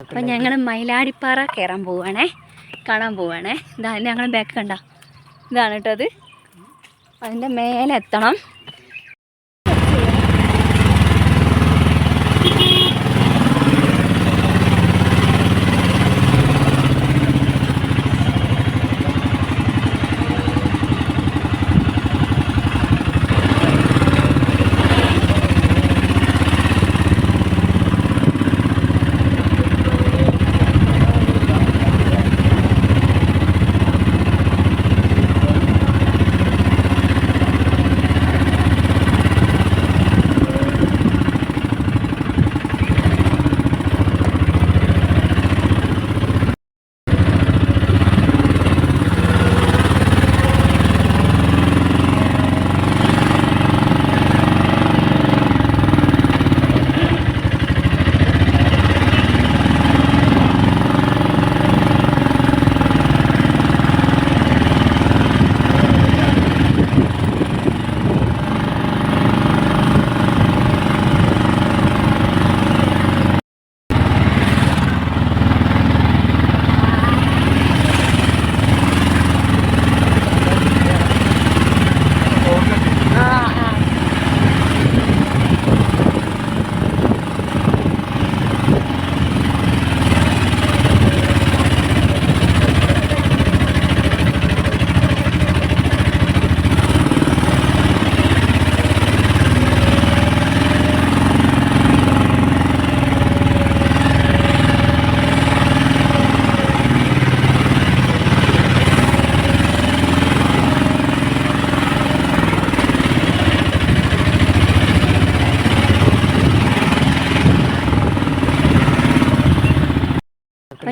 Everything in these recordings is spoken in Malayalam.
അപ്പം ഞങ്ങൾ മയിലാടിപ്പാറ കയറാൻ പോവുകയാണേ കാണാൻ പോവുകയാണേ ഇതാ ഞങ്ങൾ ബാക്ക് കണ്ട. ഇതാണ് കേട്ടോ അത് അതിന്റെ മേലെ എത്തണം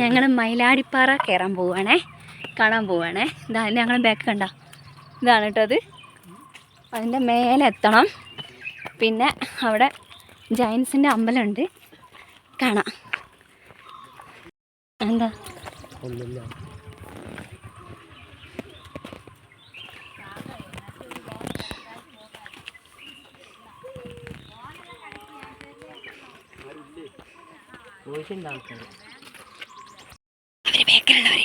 ഞങ്ങൾ മയിലാടിപ്പാറ കയറാൻ പോവുകയാണേ. കാണാൻ പോവുകയാണേ. ഇതാ ഞങ്ങൾ ബാക്ക് കണ്ട. ഇതാണ് കേട്ടോ അത്. അതിന്റെ മേലെ എത്തണം. പിന്നെ അവിടെ ജയൻസിന്റെ അമ്പലമുണ്ട്. കാണാം. എന്താ? അവർ ബേക്കലുള്ളവരെ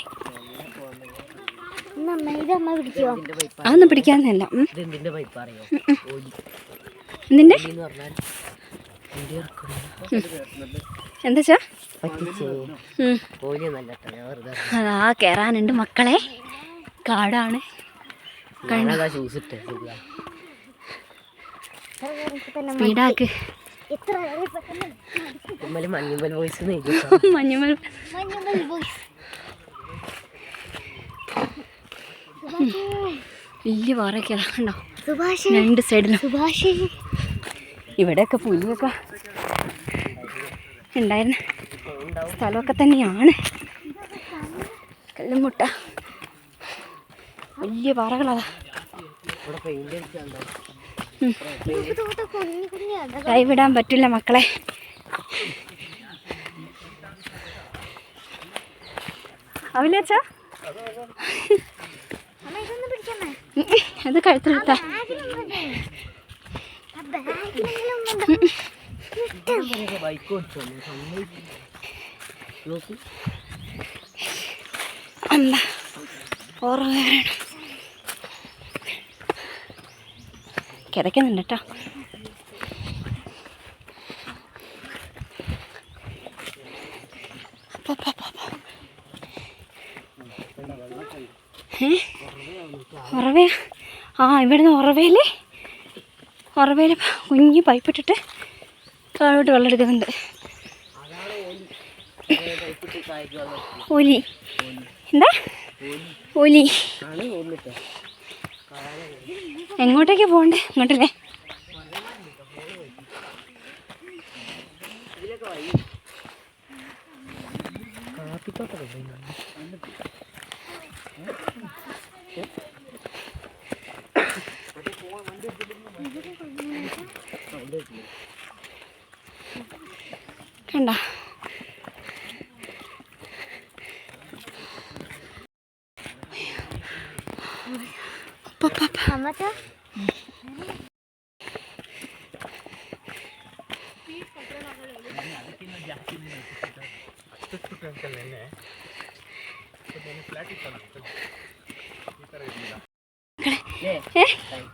അതൊന്നും പിടിക്കാന്നല്ല ഉം. ഇതെന്തിന്റെ പൈപ്പ് അറിയോ? എന്തിന്റെ എന്ന് പറഞ്ഞാൽ വീഡിയോ എന്താ വെച്ചാ പറ്റിച്ചേ. ഉം. ഓലി നല്ല കേട്ടോ അതാ കയറാനുണ്ട് മക്കളെ. കാടാണ്. സ്പീഡാക്ക്. എത്ര പെട്ടെന്ന് ഇമ്മൽ മഞ്ഞുമ്പൽ വോയിസ് നെയ്യും മഞ്ഞുമൽ. മഞ്ഞുമൽ ബോയ്സ് വലിയ പാറയൊക്കെ സുഭാഷ് രണ്ട് സൈഡിലും. ഇവിടെയൊക്കെ പുലിയൊക്കെ ഉണ്ടായിരുന്ന സ്ഥലമൊക്കെ തന്നെയാണ്. കല്ലുമുട്ട. വലിയ പാറകളതാ. കൈവിടാൻ പറ്റില്ല മക്കളെ. അവിലേച്ചാ അത് കഴുത്തിലിട്ട. കിടക്കുന്നുണ്ട് കേട്ടോ അപ്പൊ, അപ്പൊ, അപ്പൊ, അപ്പൊ. ഏ? ഉറവയാ ആ ഇവിടുന്ന് ഉറവയിൽ ഉറവയിൽ കുഞ്ഞ് പൈപ്പിട്ടിട്ട് താഴോട്ട് വെള്ളം എടുക്കുന്നുണ്ട്. ഒലി. എന്താ? ഒലി. എങ്ങോട്ടേക്ക് പോകണ്ടേ? ഇങ്ങോട്ടല്ലേ? കാപ്പിത്തോട്ടൊക്കെ പോയി കണ്ട? അമ്മച്ചാ?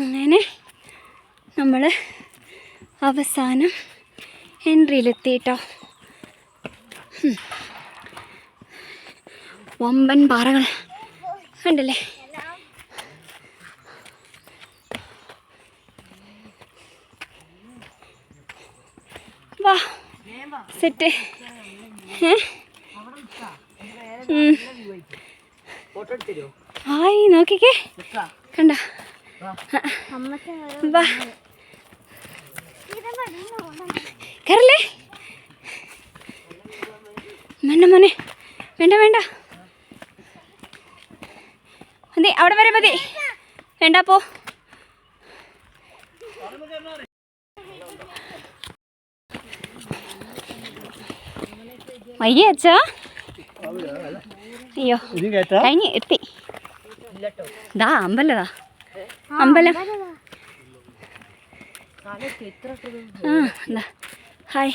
അങ്ങനെ നമ്മൾ അവസാനം എൻട്രിയിലെത്തിയിട്ടോ. വമ്പൻ പാറകൾ. ഉണ്ടല്ലേ വാ. സെറ്റ്. ഹായ് നോക്കിക്കേ. കണ്ട. വാ. കയറല്ലേ മോനെ. വേണ്ട വേണ്ട മതി അവിടെ വരെ മതി. വേണ്ട പോ. വയ്യ അച്ഛാ. അയ്യോ കഴിഞ്ഞ് എത്തി. ദാ അമ്പലതാ അമ്പലം. ആ ഹായ്.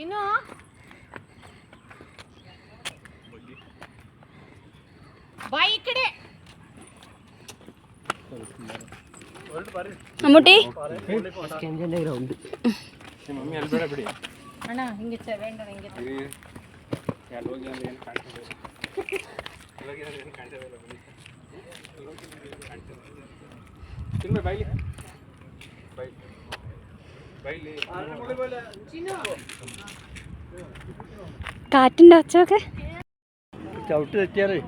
ഏതോ ഒരു മമ്മൂട്ടി? പോലത്തെ ഒരു സാധനം ഉണ്ട്. അങ്ങനെ കാറ്റിന്റെ ഒച്ചയൊക്കെ? ചവിട്ട് തെറ്റിയാറ്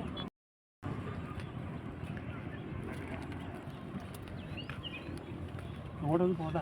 അങ്ങോട്ടൊന്നും പോണ്ട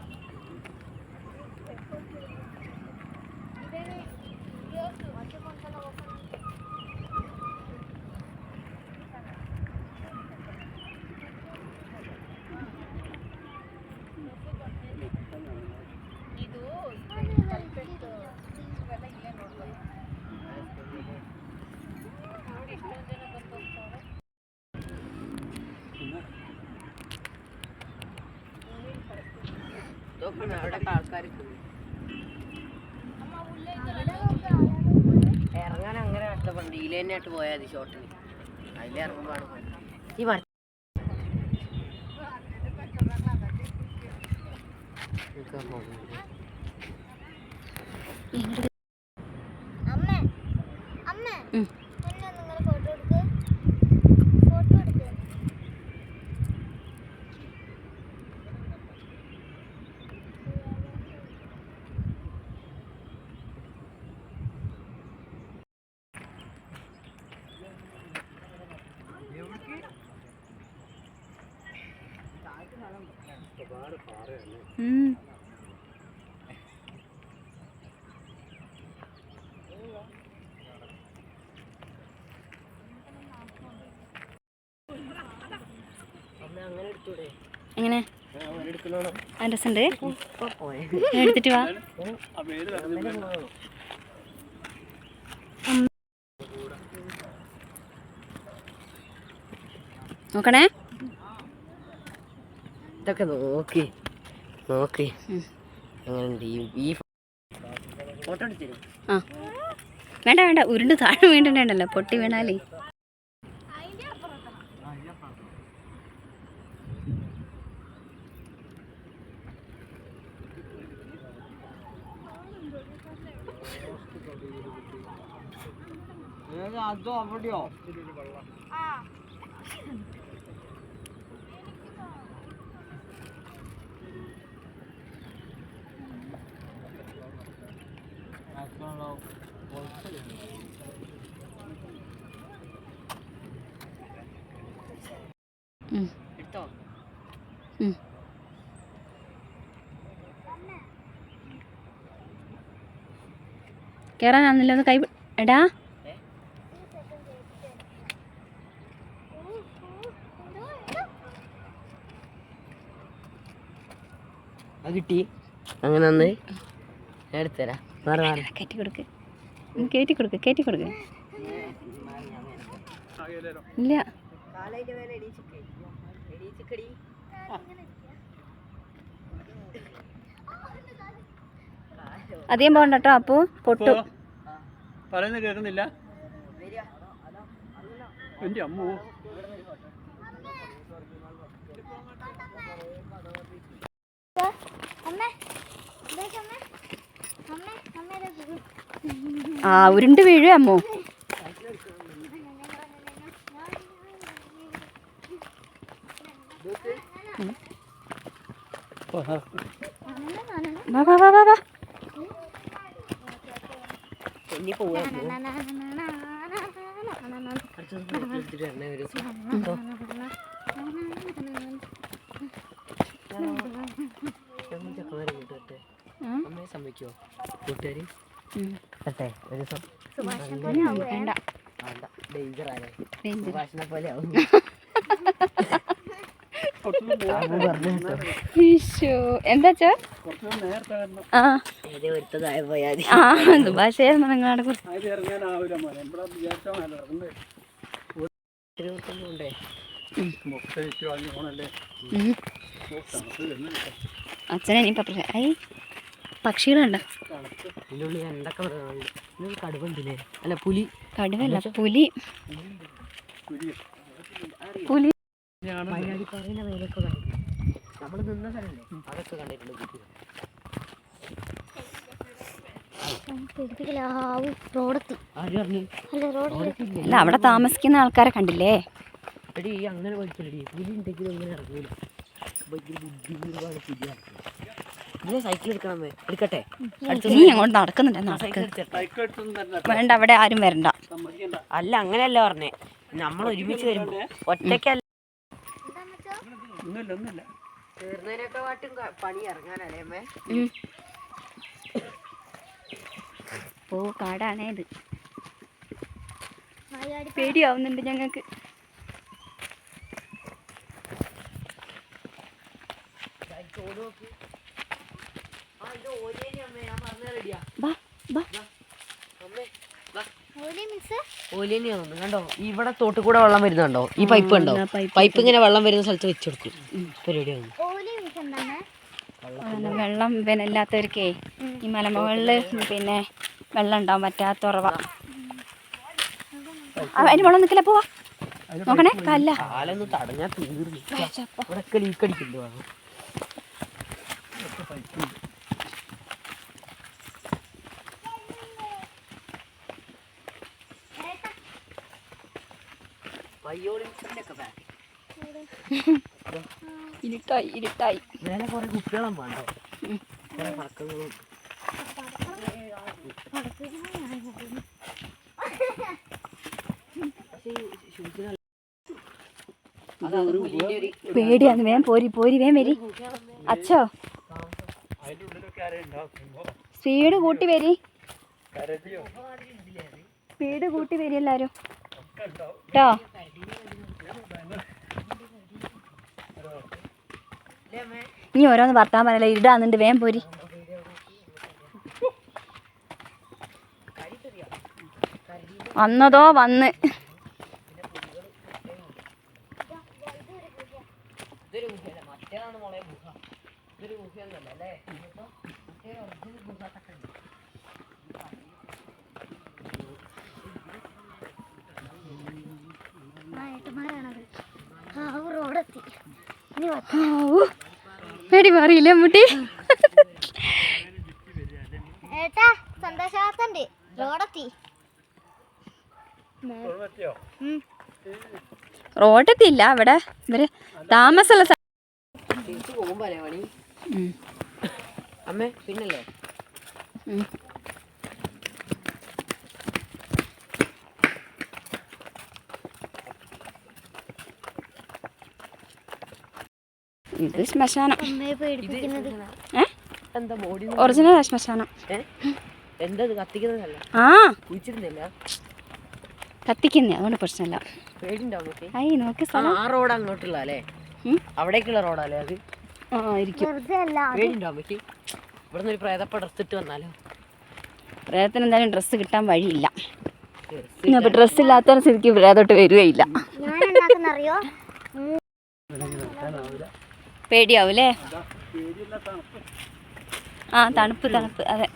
ഇറങ്ങാൻ അങ്ങനെ അടുത്ത ഇതിൽ തന്നെ ആയിട്ട് പോയാൽ മതി ഷോട്ടിന് അതിൽ ഇറങ്ങുമ്പോഴാണ് പണി. ഈ മര നിൽക്കാൻ പോകുന്നു. അമ്മ അമ്മ ഉം. എന്നെ നിങ്ങൾ ഫോട്ടോ എടുക്ക് ഫോട്ടോ എടുക്ക് ഉം. അമ്മ അങ്ങനെ എടുത്തൂടെ എങ്ങനെ? രസമുണ്ട് എടുത്തിട്ട് വാ. ആ പേര് വരുന്നില്ല നോക്കണേ. ഇതൊക്കെ നോക്കി. നോക്കി. ഫോട്ടോ എടുത്തിരും ആ. വേണ്ട വേണ്ട. ഉരുണ്ട് താഴെ വീണ്ടുണ്ടല്ലോ പൊട്ടി വീണാലേ. അതോ അവിടെയോ? എടുത്തോ? ഉം. കേറാനാന്നില്ല ഒന്ന് കൈ എടാ. കിട്ടി. അങ്ങനെ ഒന്ന് എടുത്തരാം. വേറെ വേറെ കയറ്റി കൊടുക്ക്. കയറ്റി കൊടുക്ക് കയറ്റി കൊടുക്ക്. ഇല്ല. അധികം പോകണ്ട കേട്ടോ അപ്പു. പൊട്ടു. പറയുന്നത് കേൾക്കുന്നില്ല? എന്റെ അമ്മോ. ആ ഉരുണ്ട് വീഴേ അമ്മോ. വാ വാ വാ വാ വാ. ഇനി പോവാ അടുത്ത ദിവസം എടുത്തിട്ട് വരണേ ഒരു ദിവസം കേട്ടോ ഞങ്ങൾ ചെക്കന്മാരെ കൂട്ടുകട്ടെ ആ? അമ്മയെ കൂട്ടുകാരി. കട്ടെ ഒരു ദിവസം. വേണ്ട. വേണ്ട. ഡേഞ്ചർ ആണ്. സുഭാഷിനെ പോലെ ആവും ആ. അച്ഛനെ പക്ഷികളുണ്ടോ അല്ല പുലി. കടുവല്ല പുലി. പുലി. നമ്മൾ നിന്ന സ്ഥലമല്ലേ? അതൊക്കെ കണ്ടിട്ടുണ്ട് അല്ല അവിടെ താമസിക്കുന്ന ആൾക്കാരെ കണ്ടില്ലേ? അങ്ങനെ പുലി ഉണ്ടെങ്കിലും അങ്ങനെ ഇറങ്ങൂല. ഭയങ്കര ബുദ്ധിമുട്ടാണ് പുലി സൈക്കിൾ എടുക്കണം. എടുക്കട്ടെ? നീ അങ്ങോട്ട് നടക്കുന്നുണ്ട് നടക്ക്. വേണ്ട അവിടെ ആരും വരണ്ട. അല്ല അങ്ങനെയല്ല പറഞ്ഞേ. നമ്മൾ ഒരുമിച്ച് വരുമ്പോ ഒറ്റയ്ക്കല്ല തീർന്നതിനൊക്കെ പാട്ടും പണി ഇറങ്ങാനല്ലേ അമ്മേ. ഓ കാടാണേ ഇത്. പേടിയാവുന്നുണ്ട് ഞങ്ങൾക്ക് മിസ് കണ്ടോ? ഇവിടെ തോട്ട് കൂടെ വെള്ളം വരുന്നുണ്ടോ ഈ പൈപ്പ് ഉണ്ടോ പൈപ്പ് ഇങ്ങനെ വെള്ളം വരുന്ന സ്ഥലത്ത് വെച്ചെടുക്കും പരിപാടിയാണ് പരിപാടി മിസ് എന്താണ് അങ്ങനെ വെള്ളം പിന്നെ ഇല്ലാത്തവർക്കേ ഈ മലമുകളിൽ പിന്നെ വെള്ളം ഉണ്ടാവും പറ്റാത്ത ഉറവ. അതിന് വെള്ളം നിൽക്കില്ല പോവാ. നോക്കണേ കല്ല. കാലൊന്ന് തടഞ്ഞാ തീർന്നു ഇരുട്ടായി ഇരുട്ടായി. മേലെ കുറെ കുപ്പികളും വേണ്ടോ. കുറെ പടക്കങ്ങളും പേടിയാണ് വേം പോരി പോരി വേം വരി. അച്ഛോ. സ്പീഡ് കൂട്ടി വരി. കരടിയോ സ്പീഡ് കൂട്ടി വരി എല്ലാരും. കേട്ടോ ഇനി ഓരോന്ന് വർത്താൻ പറയല ഇരുടാന്നുണ്ട് വേം പോരി. വന്നതോ വന്ന്. ആ റോഡെത്തി. പേടി മാറിയില്ലേ മുട്ടി ഏട്ടാ സന്തോഷാത്തുണ്ട് റോഡെത്തി. ഇവിടെ ഇവർ താമസമുള്ള തിരിച്ചു പോകുമ്പോ അമ്മേ പിന്നല്ലേ? ഇത് ശ്മശാനം. ഒറിജിനൽ ശ്മശാനം. എന്താ ഇത് കത്തിക്കുന്നതല്ല? ആ. കുഴിച്ചിരുന്നില്ല കത്തിക്കുന്നേ അതുകൊണ്ട് പ്രശ്നമില്ല. നോക്ക് ആ സ്ഥലം ആ റോഡ് അങ്ങോട്ടുള്ള അല്ലേ? ഉം. അവിടേക്കുള്ള റോഡല്ലേ അത്? ആ ഇരിക്കും ഇവിടെ നിന്ന് ഒരു വന്നാലോ? പ്രേതത്തിന് എന്തായാലും ഡ്രസ്സ് കിട്ടാൻ വഴിയില്ല. ഡ്രസ് ഡ്രസ്സ് ഇല്ലാത്ത സ്ഥിതിക്ക് പ്രേതോട്ട് വരികയില്ല. ഞാൻ അല്ലേ ആ തണുപ്പ് തണുപ്പ്. അതെ.